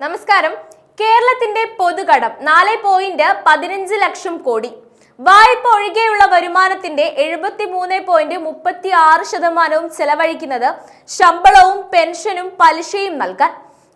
നമസ്കാരം. കേരളത്തിന്റെ പൊതുകടം നാല് പോയിന്റ് പതിനഞ്ച് ലക്ഷം കോടി. വായ്പ ഒഴികെയുള്ള വരുമാനത്തിന്റെ എഴുപത്തി മൂന്ന് പോയിന്റ് മുപ്പത്തി ആറ് ശതമാനവും ചെലവഴിക്കുന്നത് ശമ്പളവും പെൻഷനും പലിശയും നൽകാൻ.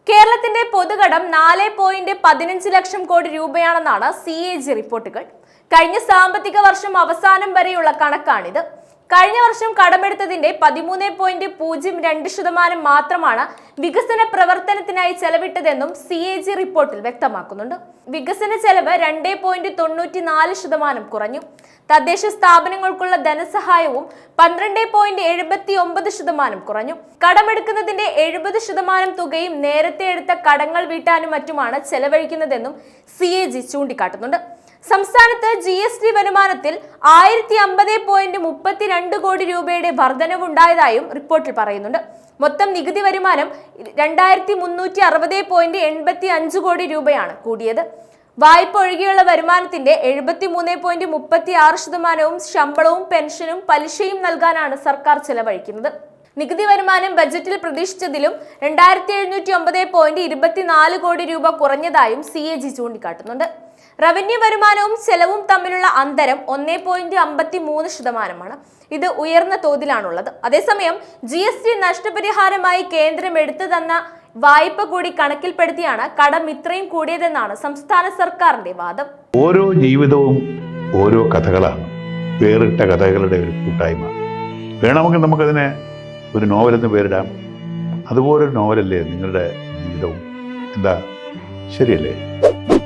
കേരളത്തിന്റെ പൊതുകടം നാല് പോയിന്റ് പതിനഞ്ച് lakh crore രൂപയാണെന്നാണ് C A G റിപ്പോർട്ടുകൾ. കഴിഞ്ഞ സാമ്പത്തിക വർഷം അവസാനം വരെയുള്ള കണക്കാണിത്. കഴിഞ്ഞ വർഷം കടമെടുത്തതിന്റെ പതിമൂന്ന് പോയിന്റ് പൂജ്യം രണ്ട് ശതമാനം മാത്രമാണ് വികസന പ്രവർത്തനത്തിനായി ചെലവിട്ടതെന്നും സി എ ജി റിപ്പോർട്ടിൽ വ്യക്തമാക്കുന്നുണ്ട്. വികസന ചെലവ് രണ്ട് പോയിന്റ് തൊണ്ണൂറ്റി നാല് ശതമാനം കുറഞ്ഞു. തദ്ദേശ സ്ഥാപനങ്ങൾക്കുള്ള ധനസഹായവും പന്ത്രണ്ട് പോയിന്റ് എഴുപത്തി ഒമ്പത് ശതമാനം കുറഞ്ഞു. കടമെടുക്കുന്നതിന്റെ എഴുപത് ശതമാനം തുകയും നേരത്തെ എടുത്ത കടങ്ങൾ വീട്ടാനും മറ്റുമാണ് ചെലവഴിക്കുന്നതെന്നും സി എ ജി ചൂണ്ടിക്കാട്ടുന്നുണ്ട്. സംസ്ഥാനത്ത് ജി എസ് ടി വരുമാനത്തിൽ ആയിരത്തി അമ്പത് പോയിന്റ് മുപ്പത്തിരണ്ട് കോടി രൂപയുടെ വർധനവുണ്ടായതായും റിപ്പോർട്ടിൽ പറയുന്നുണ്ട്. മൊത്തം നികുതി വരുമാനം രണ്ടായിരത്തി മുന്നൂറ്റി അറുപത് പോയിന്റ് എൺപത്തി അഞ്ച് കോടി രൂപയാണ് കൂടിയത്. വായ്പ ഒഴികെയുള്ള വരുമാനത്തിന്റെ എഴുപത്തി മൂന്ന് പോയിന്റ് മുപ്പത്തി ആറ് ശതമാനവും ശമ്പളവും പെൻഷനും പലിശയും നൽകാനാണ് സർക്കാർ ചെലവഴിക്കുന്നത്. നികുതി വരുമാനം ബജറ്റിൽ പ്രതീക്ഷിച്ചതിലും രണ്ടായിരത്തി എഴുന്നൂറ്റി ഒമ്പത് പോയിന്റ് ഇരുപത്തിനാല് കോടി രൂപ കുറഞ്ഞതായും സി എ ജി ചൂണ്ടിക്കാട്ടുന്നുണ്ട്. റവന്യൂ വരുമാനവും ചെലവും തമ്മിലുള്ള അന്തരം ഒന്നേ പോയിന്റ് അമ്പത്തി മൂന്ന് ശതമാനമാണ്. ഇത് ഉയർന്ന തോതിലാണുള്ളത്. അതേസമയം ജി എസ് ടി നഷ്ടപരിഹാരമായി കേന്ദ്രം എടുത്തു തന്ന വായ്പ കൂടി കണക്കിൽപ്പെടുത്തിയാണ് കടം ഇത്രയും കൂടിയതെന്നാണ് സംസ്ഥാന സർക്കാരിന്റെ വാദം. ഓരോ ജീവിതവും ഓരോ കഥകളാണ്. വേറിട്ട കഥകളുടെ ഒരു കൂട്ടായ്മ. വേണമെങ്കിൽ നമുക്കതിനെ ഒരു നോവലെന്ന് പേരിടാം. അതുപോലൊരു നോവലല്ലേ നിങ്ങളുടെ ജീവിതവും? എന്താ? ശരിയല്ലേ?